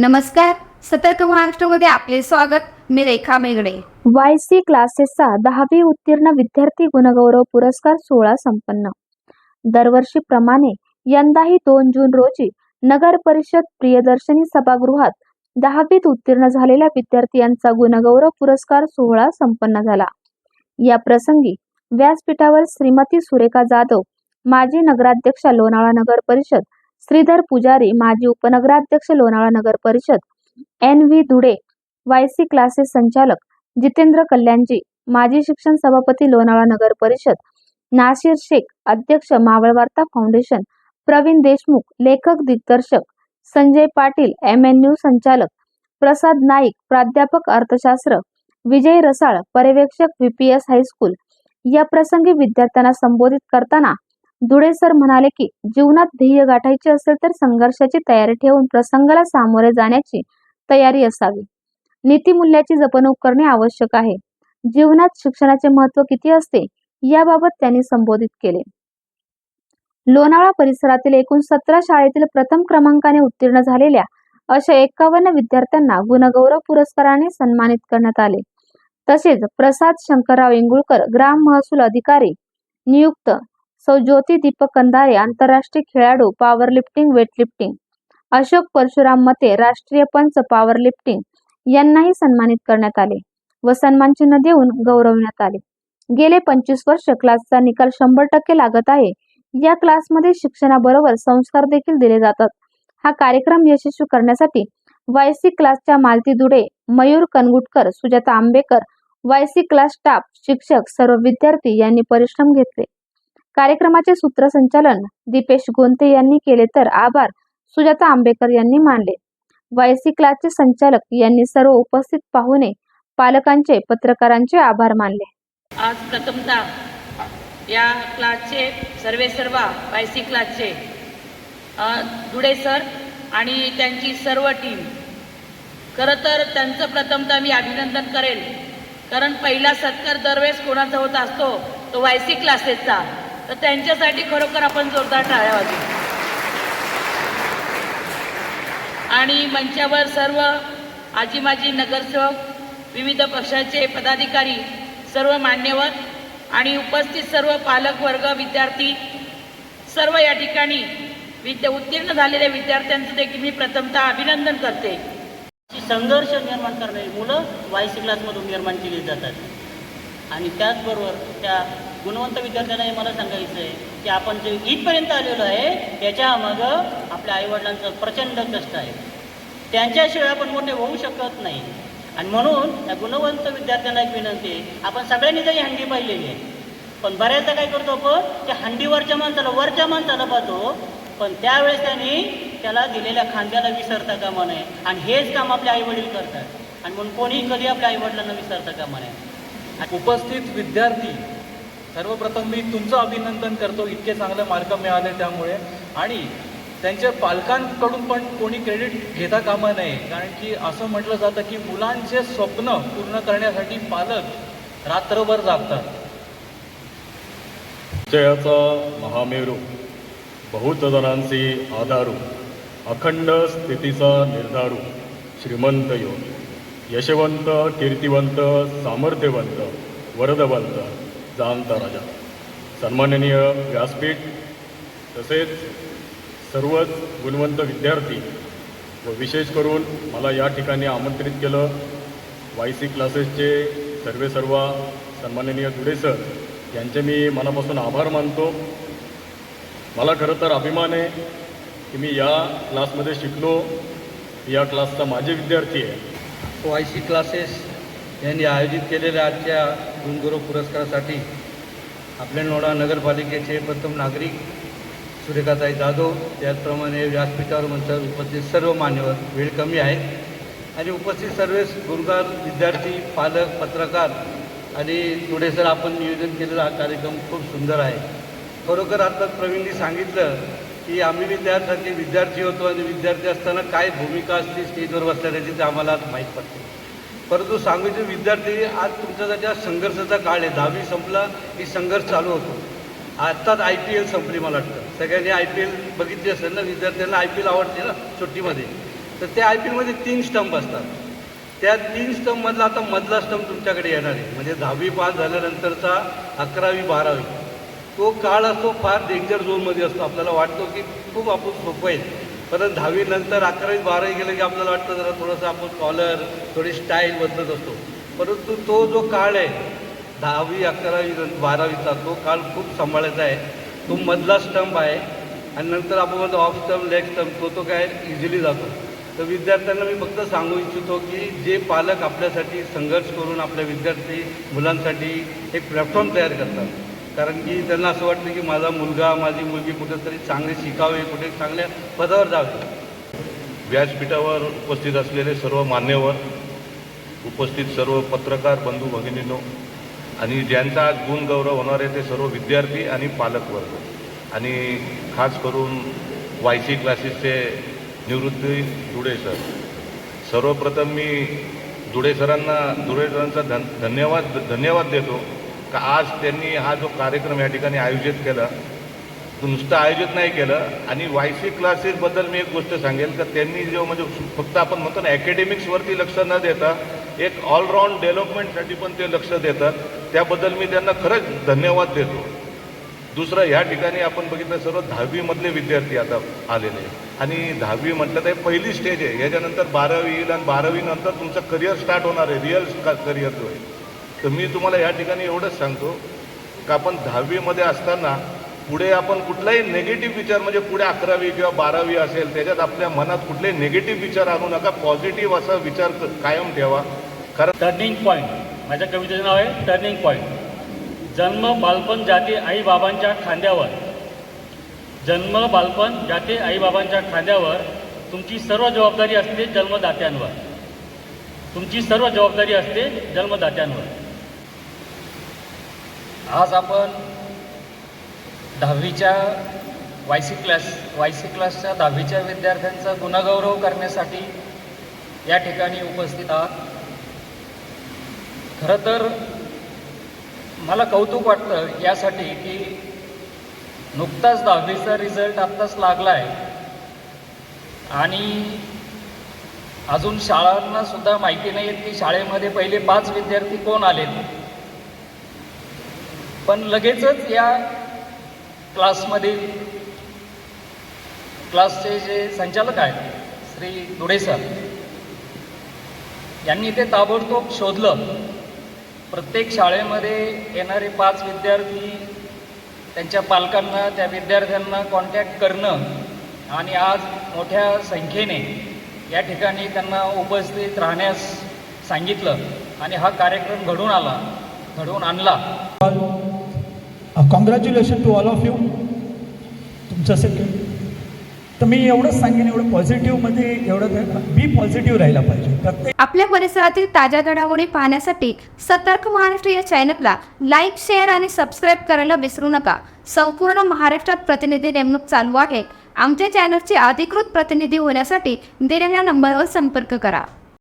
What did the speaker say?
नमस्कार. सतर्क महाराष्ट्रमध्ये आपले स्वागत. मी रेखा मेगडे वाय सी क्लासेसचा दहावी उत्तीर्ण विद्यार्थी गुणगौरव पुरस्कार सोहळा संपन्न. दरवर्षीप्रमाणे यंदाही दोन जून रोजी नगर परिषद प्रियदर्शनी सभागृहात दहावीत उत्तीर्ण झालेल्या विद्यार्थ्यांचा गुणगौरव पुरस्कार सोहळा संपन्न झाला. या प्रसंगी व्यासपीठावर श्रीमती सुरेखा जाधव माजी नगराध्यक्षा लोणावळा नगर परिषद श्रीधर पुजारी माजी उपनगराध्यक्ष लोणावळा नगर परिषद. N V Dhude Y C classes संचालक. जितेंद्र कल्याणजी माजी शिक्षण सभापती लोणावळा नगर परिषद. नाशिर शेख अध्यक्ष मावळवार्ता फाउंडेशन. प्रवीण देशमुख लेखक दिग्दर्शक. Sanjay Patil M N U संचालक. प्रसाद नाईक प्राध्यापक अर्थशास्त्र. विजय रसाळ पर्यवेक्षक व्ही पी एस हायस्कूल. या प्रसंगी विद्यार्थ्यांना संबोधित करताना धुळे सर म्हणाले की जीवनात ध्येय गाठायचे असेल तर संघर्षाची तयारी ठेवून प्रसंगाला सामोरे जाण्याची तयारी असावी. नीतिमूल्याची जपणूक करणे आवश्यक आहे. जीवनात शिक्षणाचे महत्त्व किती असते याबाबत त्यांनी संबोधित केले. लोणावळा परिसरातील एकूण सतरा शाळेतील प्रथम क्रमांकाने उत्तीर्ण झालेल्या अशा एकावन्न विद्यार्थ्यांना गुणगौरव पुरस्काराने सन्मानित करण्यात आले. तसेच प्रसाद शंकरराव इंगुळकर ग्राम महसूल अधिकारी नियुक्त सौ ज्योती दीपक कंधारे आंतरराष्ट्रीय खेळाडू पॉवरलिफ्टिंग वेटलिफ्टिंग अशोक परशुराम मते राष्ट्रीय पंच पॉवरलिफ्टिंग यांनाही सन्मानित करण्यात आले व सन्मान चिन्ह देऊन गौरवण्यात आले. गेले पंचवीस वर्ष क्लासचा निकाल शंभर टक्के लागत आहे. या क्लासमध्ये शिक्षणाबरोबर संस्कार देखील दिले जातात. हा कार्यक्रम यशस्वी करण्यासाठी वायसी क्लासच्या Malati Dude Mayur Kanagutkar Sujata Ambekar YC class staff शिक्षक सर्व विद्यार्थी यांनी परिश्रम घेतले. कार्यक्रमाचे सूत्रसंचालन दीपेश गोंते यांनी केले तर आभार. सुजाता आंबेकर यांनी मानले. वायसी क्लासचे संचालक यांनी सर्व उपस्थित पाहुणे पालकांचे पत्रकारांचे आभार मानले. आज प्रथमतः या क्लासचे सर्वे सर्वा वायसी क्लासचे धुडे सर आणि त्यांची सर्व टीम. खरं तर त्यांचं प्रथमतः मी अभिनंदन करेल. कारण पहिला सत्कार दरवेळेस कोणाचा होत असतो तो वायसी क्लासेसचा. तर त्यांच्यासाठी खरोखर आपण जोरदार टाळ्या वाजू आणि मंचावर सर्व आजी माजी नगरसेवक विविध पक्षाचे पदाधिकारी सर्व मान्यवर आणि उपस्थित सर्व पालक वर्ग विद्यार्थी सर्व या ठिकाणी विद्या उत्तीर्ण झालेल्या विद्यार्थ्यांचं देखील मी प्रथमतः अभिनंदन करते. संघर्ष निर्माण करणारी मुलं वायसी क्लासमधून निर्माण केली जातात. आणि त्याचबरोबर त्या गुणवंत विद्यार्थ्यांना हे मला सांगायचं आहे की आपण जे इथपर्यंत आलेलो आहे त्याच्या मागं आपल्या आईवडिलांचं प्रचंड कष्ट आहे. त्यांच्याशिवाय आपण मोठे होऊ शकत नाही. आणि म्हणून त्या गुणवंत विद्यार्थ्यांना एक विनंती आहे आपण सगळ्यांनी जरी हंडी पाहिलेली आहे पण बऱ्याचदा काय करतो आपण त्या हंडीवरच्या माणसाला वरच्या माणसाला पाहतो पण त्यावेळेस त्यांनी त्याला दिलेल्या खांद्याला विसरता कामा नये. आणि हेच काम आपले आईवडील करतात. आणि म्हणून कोणी कधी आपल्या आईवडिलांना विसरता कामा नये. उपस्थित विद्यार्थी सर्वप्रथम मी तुमचं अभिनंदन करतो. इतके चांगले मार्क मिळाले त्यामुळे. आणि त्यांच्या पालकांकडून पण कोणी क्रेडिट घेता कामा नये. कारण की असं म्हटलं जातं की मुलांचे स्वप्न पूर्ण करण्यासाठी पालक रात्रभर जागतात. जयाचा महामेरू बहुत जणांचे आधारू अखंड स्थितीचा निर्धारू श्रीमंत योग यशवंत कीर्तिवंत सामर्थ्यवंत वरदवंत जाणता राजा. सन्माननीय व्यासपीठ तसेच सर्वच गुणवंत विद्यार्थी व विशेष करून मला या ठिकाणी आमंत्रित केलं. वाय सी क्लासेसचे सर्वे सर्वा सन्माननीय दुडे सर यांचे मी मनापासून आभार मानतो. मला खरं तर अभिमान आहे की मी या क्लासमध्ये शिकलो. या क्लासचा माझे विद्यार्थी आहे. वाय सी क्लासेस यांनी आयोजित केलेल्या आजच्या गुणगुरू पुरस्कारासाठी आपल्या नोडा नगरपालिकेचे प्रथम नागरिक सुरेखाताई जाधव त्याचप्रमाणे व्यासपीठावर मंचावर उपस्थित सर्व मान्यवर वेळ कमी आहे. आणि उपस्थित सर्व गुरुगार विद्यार्थी पालक पत्रकार आणि पुढे सर आपण नियोजन केलेला हा कार्यक्रम खूप सुंदर आहे. खरोखर आता प्रवीणनी सांगितलं की आम्ही बी त्यासाठी विद्यार्थी होतो आणि विद्यार्थी असताना काय भूमिका असते स्टेजवर बसण्याची ते आम्हाला माहीत पडते. परंतु सांगलीचे विद्यार्थी आज तुमच्यासाठी हा संघर्षाचा काळ आहे. दहावी संपला की संघर्ष चालू होतो. आत्ताच आय पी एल संपली मला वाटतं. सगळ्यांनी आय पी एल बघितली असेल ना विद्यार्थ्यांना आय पी एल आवडते ना सुट्टीमध्ये. तर त्या आय पी एलमध्ये तीन स्टंप असतात. त्या तीन स्टंपमधला आता मधला स्टंप तुमच्याकडे येणार आहे. म्हणजे दहावी पास झाल्यानंतरचा अकरावी बारावी. तो काळ असतो फार डेंजर झोनमध्ये असतो. आपल्याला वाटतो की खूप आपण सोपं आहे. परत दहावीनंतर अकरावी बारावी गेलं की आपल्याला वाटतं जरा थोडंसं आपण कॉलर थोडी स्टाईल बदलत असतो. परंतु तो जो काळ आहे दहावी अकरावी बारावीचा तो काळ खूप सांभाळायचा आहे. तो मधला स्टंप आहे आणि नंतर आपण म्हणतो ऑफ स्टंप लेग स्टंप तो तो काय इझिली जातो. तर विद्यार्थ्यांना मी फक्त सांगू इच्छितो की जे पालक आपल्यासाठी संघर्ष करून आपल्या विद्यार्थी मुलांसाठी एक प्लॅटफॉर्म तयार करतात. कारण की त्यांना असं वाटतं की माझा मुलगा माझी मुलगी कुठेतरी चांगले शिकावे कुठे चांगल्या पदावर जावे. व्यासपीठावर उपस्थित असलेले सर्व मान्यवर उपस्थित सर्व पत्रकार बंधू भगिनींनो आणि ज्यांचा आज गुणगौरव होणार आहे ते सर्व विद्यार्थी आणि पालकवर्ग. आणि खास करून वाय सी क्लासेसचे निवृत्ती दुडे सर. सर्वप्रथम मी दुडे सरांना दुडे सरांचा धन धन्यवाद धन्यवाद देतो. का आज त्यांनी हा जो कार्यक्रम या ठिकाणी आयोजित केला तो नुसतं आयोजित नाही केलं. आणि वाय सी क्लासेसबद्दल मी एक गोष्ट सांगेल का त्यांनी जो म्हणजे फक्त आपण म्हणतो ना अकॅडेमिक्सवरती लक्ष न देता एक ऑलराऊंड डेव्हलपमेंटसाठी पण ते लक्ष देतात. त्याबद्दल मी त्यांना खरंच धन्यवाद देतो. दुसरं ह्या ठिकाणी आपण बघितलं सर्व दहावीमधले विद्यार्थी आता आलेले आणि दहावी म्हटलं तर पहिली स्टेज आहे. याच्यानंतर बारावी येईल आणि बारावीनंतर तुमचं करिअर स्टार्ट होणार आहे. रिअल करिअर जो आहे. तर मी तुम्हाला या ठिकाणी एवढंच सांगतो का आपण दहावीमध्ये असताना पुढे आपण कुठलाही नेगेटिव्ह विचार म्हणजे पुढे अकरावी किंवा बारावी असेल त्याच्यात आपल्या मनात कुठलेही नेगेटिव्ह विचार आणू नका पॉझिटिव्ह असा विचार कायम ठेवा. कारण टर्निंग पॉईंट माझ्या कवितेचं नाव आहे टर्निंग पॉईंट जन्म बालपण जाते आई बाबांच्या खांद्यावर. जन्म बालपण जाते आई बाबांच्या खांद्यावर तुमची सर्व जबाबदारी असते जन्मदात्यांवर. तुमची सर्व जबाबदारी असते जन्मदात्यांवर. आज आपण दहावीच्या Y C class Y C क्लासच्या दहावीच्या विद्यार्थ्यांचा गुणगौरव करण्यासाठी या ठिकाणी उपस्थित आहात. खरं तर मला कौतुक वाटतं यासाठी की नुकताच दहावीचा रिझल्ट आत्ताच लागला आहे आणि अजून शाळांनासुद्धा माहिती नाही आहेत की शाळेमध्ये पहिले पाच विद्यार्थी कोण आलेत. पण लगेचच या क्लासमधील क्लासचे जे संचालक आहेत श्री दुडे सर यांनी ते ताबडतोब शोधलं. प्रत्येक शाळेमध्ये येणारे पाच विद्यार्थी त्यांच्या पालकांना त्या विद्यार्थ्यांना कॉन्टॅक्ट करणं आणि आज मोठ्या संख्येने या ठिकाणी त्यांना उपस्थित राहण्यास सांगितलं आणि हा कार्यक्रम घडून आला घडवून आणला. Congratulation to all of you तुमच्यासाठी तर मी एवढंच सांगेन एवढं पॉझिटिव्हमध्ये एवढं बी पॉझिटिव्ह राहिला पाहिजे. प्रत्येक आपल्या परिसरातील ताज्या घडामोडी पाहण्यासाठी सतर्क महाराष्ट्र या चॅनलला लाईक शेअर आणि सबस्क्राईब करायला विसरू नका. संपूर्ण महाराष्ट्रात प्रतिनिधी नेमणूक चालू आहे. आमच्या चॅनलचे अधिकृत प्रतिनिधी होण्यासाठी दिलेल्या नंबरवर संपर्क करा.